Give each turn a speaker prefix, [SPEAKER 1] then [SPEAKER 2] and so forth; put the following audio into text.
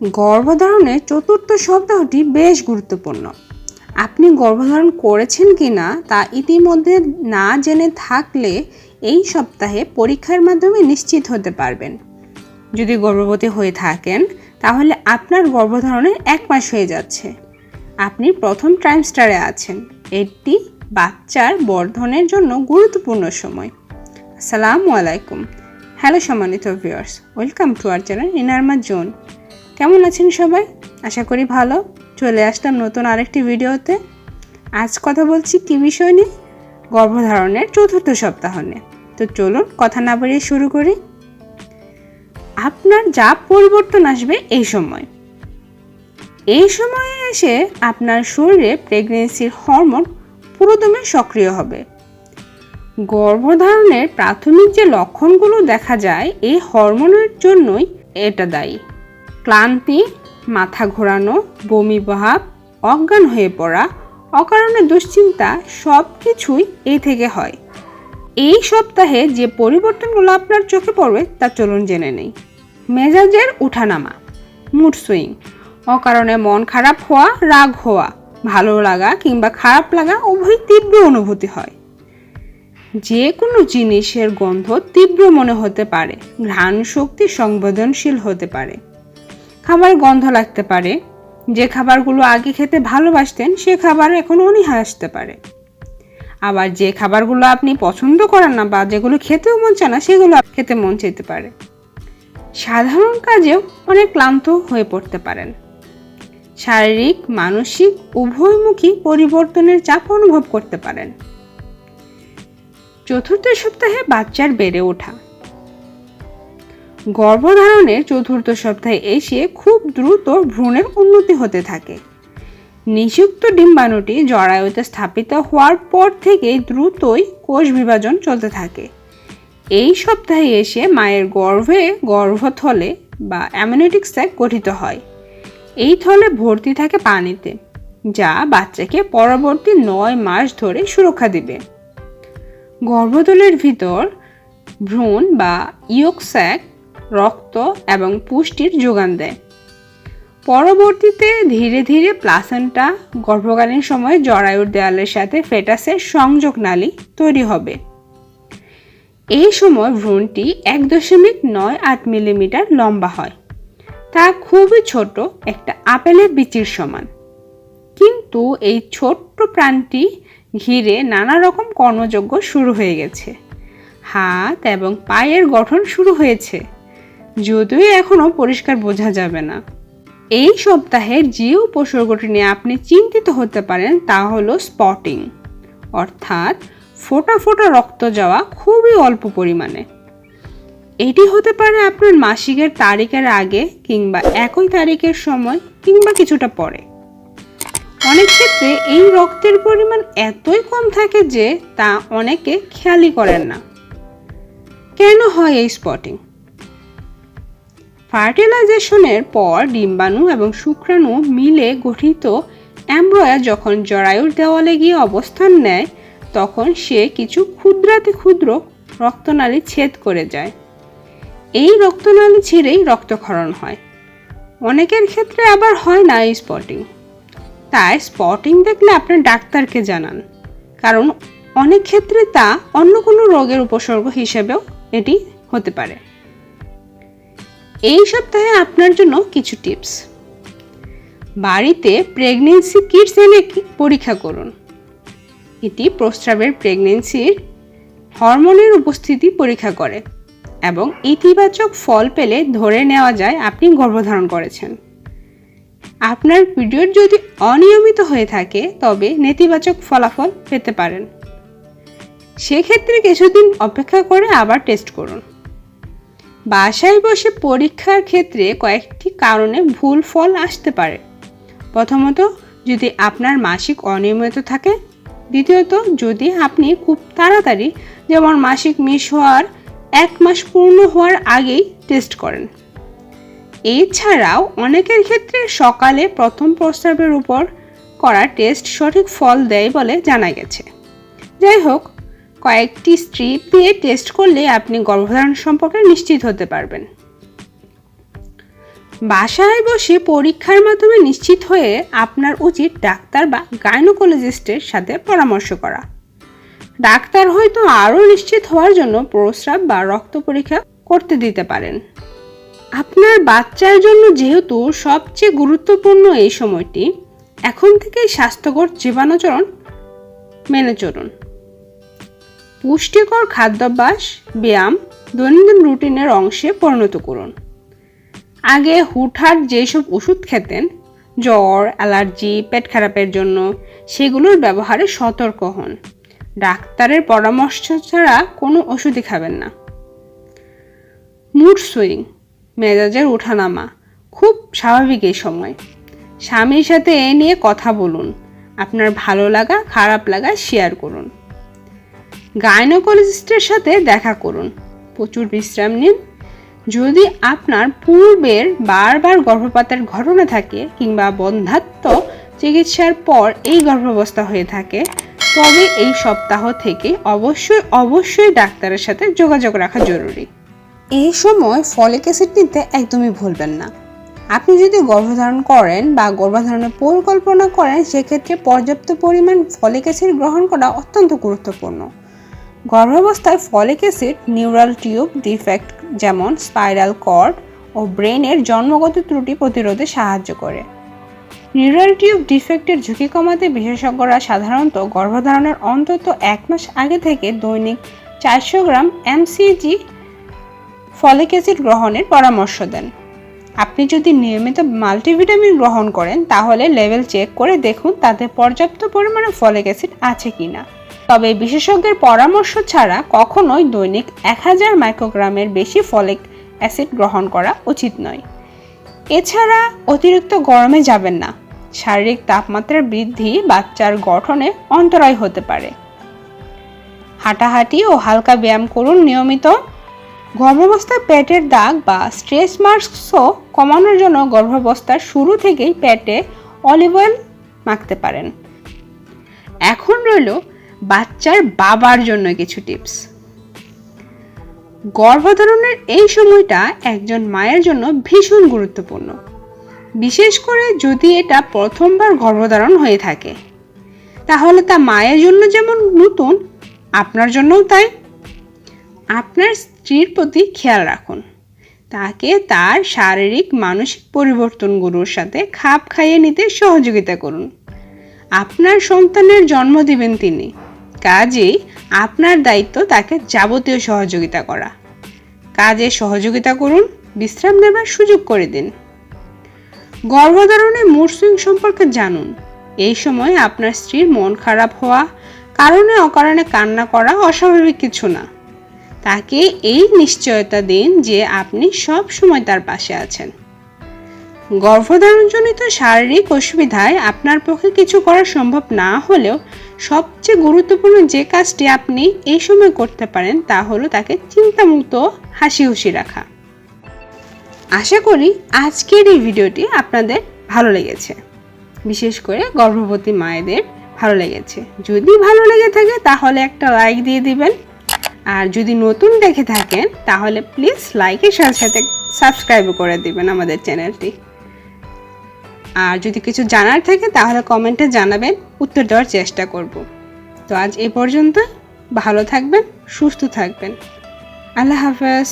[SPEAKER 1] গর্ভধারণের চতুর্থ সপ্তাহটি বেশ গুরুত্বপূর্ণ। আপনি গর্ভধারণ করেছেন কি না তা ইতিমধ্যে না জেনে থাকলে এই সপ্তাহে পরীক্ষার মাধ্যমে নিশ্চিত হতে পারবেন। যদি গর্ভবতী হয়ে থাকেন, তাহলে আপনার গর্ভধারণের এক মাস হয়ে যাচ্ছে। আপনি প্রথম ট্রাইমস্টারে আছেন। এটি বাচ্চার বর্ধনের জন্য গুরুত্বপূর্ণ সময়। আসসালামু আলাইকুম। হ্যালো সম্মানিত viewers welcome to our channel ইনারমা zone কেমন আছেন সবাই? আশা করি ভালো। চলে আসলাম নতুন আরেকটি ভিডিওতে। আজ কথা বলছি কী বিষয় নিয়ে? গর্ভধারণের চতুর্থ সপ্তাহ নিয়ে। তো চলুন কথা না বাড়িয়ে শুরু করি। আপনার যা পরিবর্তন আসবে এই সময়। এই সময়ে এসে আপনার শরীরে প্রেগনেন্সির হরমোন পুরোদমে সক্রিয় হবে। গর্ভধারণের প্রাথমিক যে লক্ষণগুলো দেখা যায়, এই হরমোনের জন্যই এটা দায়ী। ক্লান্তি, মাথা ঘোরানো, বমি ভাব, অজ্ঞান হয়ে পড়া, অকারণে দুশ্চিন্তা সব কিছুই এই থেকে হয়। এই সপ্তাহে যে পরিবর্তনগুলো আপনার চোখে পড়বে তা চলুন জেনে নেই। মেজাজের উঠানামা মুড সুইং অকারণে মন খারাপ হওয়া, রাগ হওয়া, ভালো লাগা কিংবা খারাপ লাগা উভয় তীব্র অনুভূতি হয়। যে কোনো জিনিসের গন্ধ তীব্র মনে হতে পারে, ঘ্রাণ শক্তি সংবেদনশীল হতে পারে। খাবার গন্ধ লাগতে পারে। যে খাবারগুলো আগে খেতে ভালোবাসতেন, সে খাবার এখন অনীহা আসতে পারে। আবার যে খাবারগুলো আপনি পছন্দ করেন না বা যেগুলো খেতেও মন চায় না, সেগুলো খেতে মন চাইতে পারে। সাধারণ কাজেও অনেক ক্লান্ত হয়ে পড়তে পারেন। শারীরিক, মানসিক, উভয়মুখী পরিবর্তনের চাপ অনুভব করতে পারেন। চতুর্থ সপ্তাহে বাচ্চার বেড়ে ওঠা। গর্ভধারণের চতুর্থ সপ্তাহে এসে খুব দ্রুত ভ্রূণের উন্নতি হতে থাকে। নিযুক্ত ডিম্বাণুটি জরায়ুতে স্থাপিত হওয়ার পর থেকে দ্রুতই কোষ বিভাজন চলতে থাকে। এই সপ্তাহে এসে মায়ের গর্ভে গর্ভথলে বা অ্যামোনেটিক স্যাক গঠিত হয়। এই থলে ভর্তি থাকে পানিতে, যা বাচ্চাকে পরবর্তী নয় মাস ধরে সুরক্ষা দিবে। গর্ভতলের ভিতর ভ্রূণ বা ইয়ক স্যাক রক্ত এবং পুষ্টির যোগান দেয়। পরবর্তীতে ধীরে ধীরে প্লাসেন্টা গর্ভকালীন সময়ে জরায়ুর দেয়ালের সাথে ফেটাসের সংযোগ নালী তৈরি হবে। এই সময় ভ্রূণটি এক দশমিক নয় আট মিলিমিটার লম্বা হয়। তা খুবই ছোট একটা আপেলের বিচির সমান। কিন্তু এই ছোট্ট প্রাণটি ঘিরে নানা রকম কর্মযজ্ঞ শুরু হয়ে গেছে। হাত এবং পায়ের গঠন শুরু হয়েছে। যদিও এখনও পরিষ্কার বোঝা যাবে না। এই সপ্তাহে যে উপসর্গটি নিয়ে আপনি চিন্তিত হতে পারেন তা হলো স্পটিং। অর্থাৎ ফোটা ফোটা রক্ত যাওয়া খুবই অল্প পরিমাণে। এটি হতে পারে আপনার মাসিকের তারিখের আগে কিংবা একই তারিখের সময় কিংবা কিছুটা পরে। অনেক ক্ষেত্রে এই রক্তের পরিমাণ এতই কম থাকে যে তা অনেকে খেয়ালই করেন না। কেন হয় এই স্পটিং? ফার্টিলাইজেশনের পর ডিম্বাণু এবং শুক্রাণু মিলে গঠিত অ্যাম্ব্রয়া যখন জরায়ুর দেওয়ালে গিয়ে অবস্থান নেয়, তখন সে কিছু ক্ষুদ্রাতি ক্ষুদ্র রক্তনালী ছেদ করে যায়। এই রক্তনালী ছিঁড়েই রক্তক্ষরণ হয়। অনেকের ক্ষেত্রে আবার হয় না এই স্পটিং। তাই স্পটিং দেখলে আপনার ডাক্তারকে জানান, কারণ অনেক ক্ষেত্রে তা অন্য কোনো রোগের উপসর্গ হিসেবেও এটি হতে পারে। এই সপ্তাহে আপনার জন্য কিছু টিপস। বাড়িতে প্রেগনেন্সি কিটস এনে পরীক্ষা করুন। এটি প্রস্রাবের প্রেগনেন্সির হরমোনের উপস্থিতি পরীক্ষা করে এবং ইতিবাচক ফল পেলে ধরে নেওয়া যায় আপনি গর্ভধারণ করেছেন। আপনার পিরিয়ড যদি অনিয়মিত হয়ে থাকে, তবে নেতিবাচক ফলাফল পেতে পারেন। সেক্ষেত্রে কিছুদিন অপেক্ষা করে আবার টেস্ট করুন। বাসায় বসে পরীক্ষার ক্ষেত্রে কয়েকটি কারণে ভুল ফল আসতে পারে। প্রথমত, যদি আপনার মাসিক অনিয়মিত থাকে। দ্বিতীয়ত, যদি আপনি খুব তাড়াতাড়ি, যেমন মাসিক মিস হওয়ার এক মাস পূর্ণ হওয়ার আগেই টেস্ট করেন। এছাড়াও, অনেকের ক্ষেত্রে সকালে প্রথম প্রস্তাবের উপর করা টেস্ট সঠিক ফল দেয় বলে জানা গেছে। যাই হোক কয়েকটি স্ট্রিপ দিয়ে টেস্ট করলে আপনি গর্ভধারণ সম্পর্কে নিশ্চিত হতে পারবেন। বাসায় বসে পরীক্ষার মাধ্যমে নিশ্চিত হয়ে আপনার উচিত ডাক্তার বা গাইনোকোলজিস্টের সাথে পরামর্শ করা। ডাক্তার হয়তো আরও নিশ্চিত হওয়ার জন্য প্রস্রাব বা রক্ত পরীক্ষা করতে দিতে পারেন। আপনার বাচ্চার জন্য যেহেতু সবচেয়ে গুরুত্বপূর্ণ এই সময়টি, এখন থেকেই স্বাস্থ্যকর জীবাণুচরণ মেনে চলুন। পুষ্টিকর খাদ্যাভ্যাস, ব্যায়াম, দৈনন্দিন রুটিনের অংশে পরিণত করুন। আগে হুটহাট যেসব ওষুধ খেতেন, জ্বর, অ্যালার্জি, পেট খারাপের জন্য, সেগুলোর ব্যবহারে সতর্ক হন। ডাক্তারের পরামর্শ ছাড়া কোনো ওষুধই খাবেন না। মুড সুইং, মেজাজের ওঠানামা, খুব স্বাভাবিক এই সময়। স্বামীর সাথে এ নিয়ে কথা বলুন। আপনার ভালো লাগা, খারাপ লাগা শেয়ার করুন। গাইনোকোলজিস্টের সাথে দেখা করুন। প্রচুর বিশ্রাম নিন। যদি আপনার পূর্বের বারবার গর্ভপাতের ঘটনা থাকে কিংবা বন্ধাত্ম চিকিৎসার পর এই গর্ভাবস্থা হয়ে থাকে, তবে এই সপ্তাহ থেকে অবশ্যই অবশ্যই ডাক্তারের সাথে যোগাযোগ রাখা জরুরি। এই সময় ফলিক অ্যাসিড নিতে একদমই ভুলবেন না। আপনি যদি গর্ভধারণ করেন বা গর্ভধারণের পরিকল্পনা করেন, সেক্ষেত্রে পর্যাপ্ত পরিমাণ ফলিক অ্যাসিড গ্রহণ করা অত্যন্ত গুরুত্বপূর্ণ। গর্ভাবস্থায় folic acid, neural tube defect যেমন স্পাইরাল কর্ড ও ব্রেনের জন্মগত ত্রুটি প্রতিরোধে সাহায্য করে। নিউরাল টিউব ডিফেক্টের ঝুঁকি কমাতে বিশেষজ্ঞরা সাধারণত গর্ভধারণের অন্তত এক মাস আগে থেকে দৈনিক চারশো গ্রাম এমসিজি ফলিক অ্যাসিড গ্রহণের পরামর্শ দেন। আপনি যদি নিয়মিত মাল্টিভিটামিন গ্রহণ করেন, তাহলে লেভেল চেক করে দেখুন তাতে পর্যাপ্ত পরিমাণে ফলিক অ্যাসিড আছে কিনা। তবে বিশেষজ্ঞের পরামর্শ ছাড়া কখনোই দৈনিক এক হাজার মাইক্রোগ্রামের বেশি ফলিক অ্যাসিড গ্রহণ করা উচিত নয়। এছাড়া অতিরিক্ত গরমে যাবেন না। শারীরিক তাপমাত্রার বৃদ্ধি বাচ্চার গঠনে অন্তরায় হতে পারে। হাঁটাহাঁটি ও হালকা ব্যায়াম করুন নিয়মিত। গর্ভাবস্থায় পেটের দাগ বা স্ট্রেস মার্কসও কমানোর জন্য গর্ভাবস্থার শুরু থেকেই পেটে অলিভ অয়েল মাখতে পারেন। এখন রইল বাচ্চার বাবার জন্য কিছু টিপস। গর্ভধারণের এই সময়টা একজন মায়ের জন্য ভীষণ গুরুত্বপূর্ণ। বিশেষ করে যদি এটা প্রথমবার গর্ভধারণ হয়ে থাকে। তাহলে তা মায়ের জন্য যেমন নতুন, আপনার জন্যও তাই। আপনার স্ত্রীর প্রতি খেয়াল রাখুন। তাকে তার শারীরিক, মানসিক পরিবর্তনগুলোর সাথে খাপ খাইয়ে নিতে সহযোগিতা করুন। আপনার সন্তানের জন্ম দিবেন তিনি। কাজেই আপনার দায়িত্ব তাকে যাবতীয় সহযোগিতা করা। কাজে সহযোগিতা করুন, বিশ্রাম নেবার সুযোগ করে দিন। গর্ভধারণে মুড সুইং সম্পর্কে জানুন। এই সময় আপনার স্ত্রীর মন খারাপ হওয়া, কারণে অকারণে কান্না করা অস্বাভাবিক কিছু না। তাকে এই নিশ্চয়তা দিন যে আপনি সব সময় তার পাশে আছেন। গর্ভধারণজনিত শারীরিক অসুবিধায় আপনার পক্ষে কিছু করা সম্ভব না হলেও সবচেয়ে গুরুত্বপূর্ণ যে কাজটি আপনি এই সময় করতে পারেন তা হলো তাকে চিন্তামুক্ত হাসি খুশি রাখা। আশা করি আজকের এই ভিডিওটি আপনাদের ভালো লেগেছে। বিশেষ করে গর্ভবতী মায়েদের ভালো লেগেছে। যদি ভালো লেগে থাকে তাহলে একটা লাইক দিয়ে দিবেন। আর যদি নতুন দেখে থাকেন তাহলে প্লিজ লাইকের সাথে সাথে সাবস্ক্রাইব করে দিবেন আমাদের চ্যানেলটি আর যদি কিছু জানার থাকে, তাহলে কমেন্টে জানাবেন, উত্তর দেওয়ার চেষ্টা করব। তো আজ এ পর্যন্ত, ভালো থাকবেন, সুস্থ থাকবেন। আল্লাহ হাফেজ।